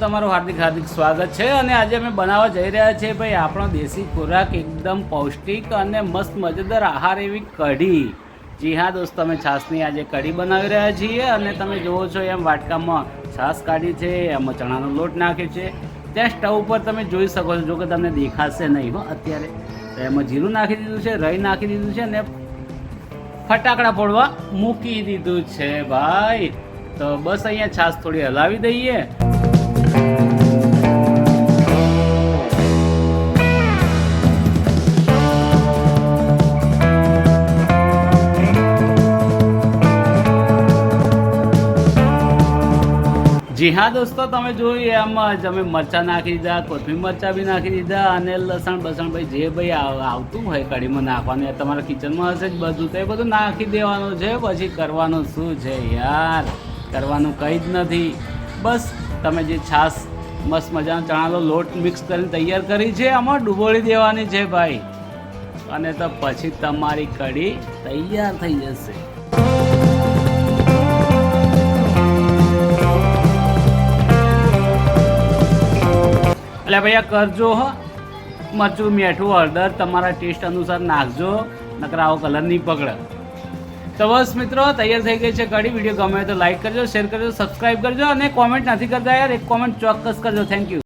તમારું હાર્દિક હાર્દિક સ્વાગત છે અને આજે અમે બનાવવા જઈ રહ્યા છીએ ભાઈ આપણો દેશી ખોરાક એકદમ પૌષ્ટિક અને મસ્ત મજેદાર આહાર એવી કઢી. જી હા દોસ્તો, અમે છાશની આજે કઢી બનાવી રહ્યા છીએ અને તમે જુઓ છો એમ વાટકામાં છાશ કાઢી છે, એમાં ચણાનો લોટ નાખ્યો છે. ત્યાં સ્ટવ ઉપર તમે જોઈ શકો છો, જો કે તમને દેખાશે નહીં હો અત્યારે. એમાં જીરું નાખી દીધું છે, રઈ નાખી દીધું છે અને ફટાકડા ફોડવા મૂકી દીધું છે ભાઈ. તો બસ અહીંયા છાશ થોડી હલાવી દઈએ. જી હા દોસ્તો, તમે જોયું એમ જ અમે મરચાં નાખી દીધા, કોથમીર મરચાં બી નાખી દીધા અને લસણ બસણ ભાઈ જે ભાઈ આવતું હોય કઢીમાં નાખવાનું તમારા કિચનમાં હશે જ બધું, તો એ બધું નાખી દેવાનું છે, પછી કરવાનું શું છે યાર? કરવાનું કંઈ જ નથી. બસ, તમે જે છાશ, મસ્ત મજાનો ચણાનો લોટ મિક્સ કરીને તૈયાર કરી છે, આમાં ડૂબોળી દેવાની છે ભાઈ. અને તો પછી તમારી કઢી તૈયાર થઈ જશે. એટલે ભૈયા કરજો હો. મરચું, મીઠું, હળદર તમારા ટેસ્ટ અનુસાર નાખજો, નકર આવો કલર નહીં પકડે. તો બસ મિત્રો, તૈયાર થઈ ગઈ છે કડી વીડિયો ગમે તો લાઈક કરજો શેર કરજો સબસ્ક્રાઈબ કરજો અને કોમેન્ટ નથી કરતા યાર, એક કોમેન્ટ ચોક્કસ કરજો. Thank you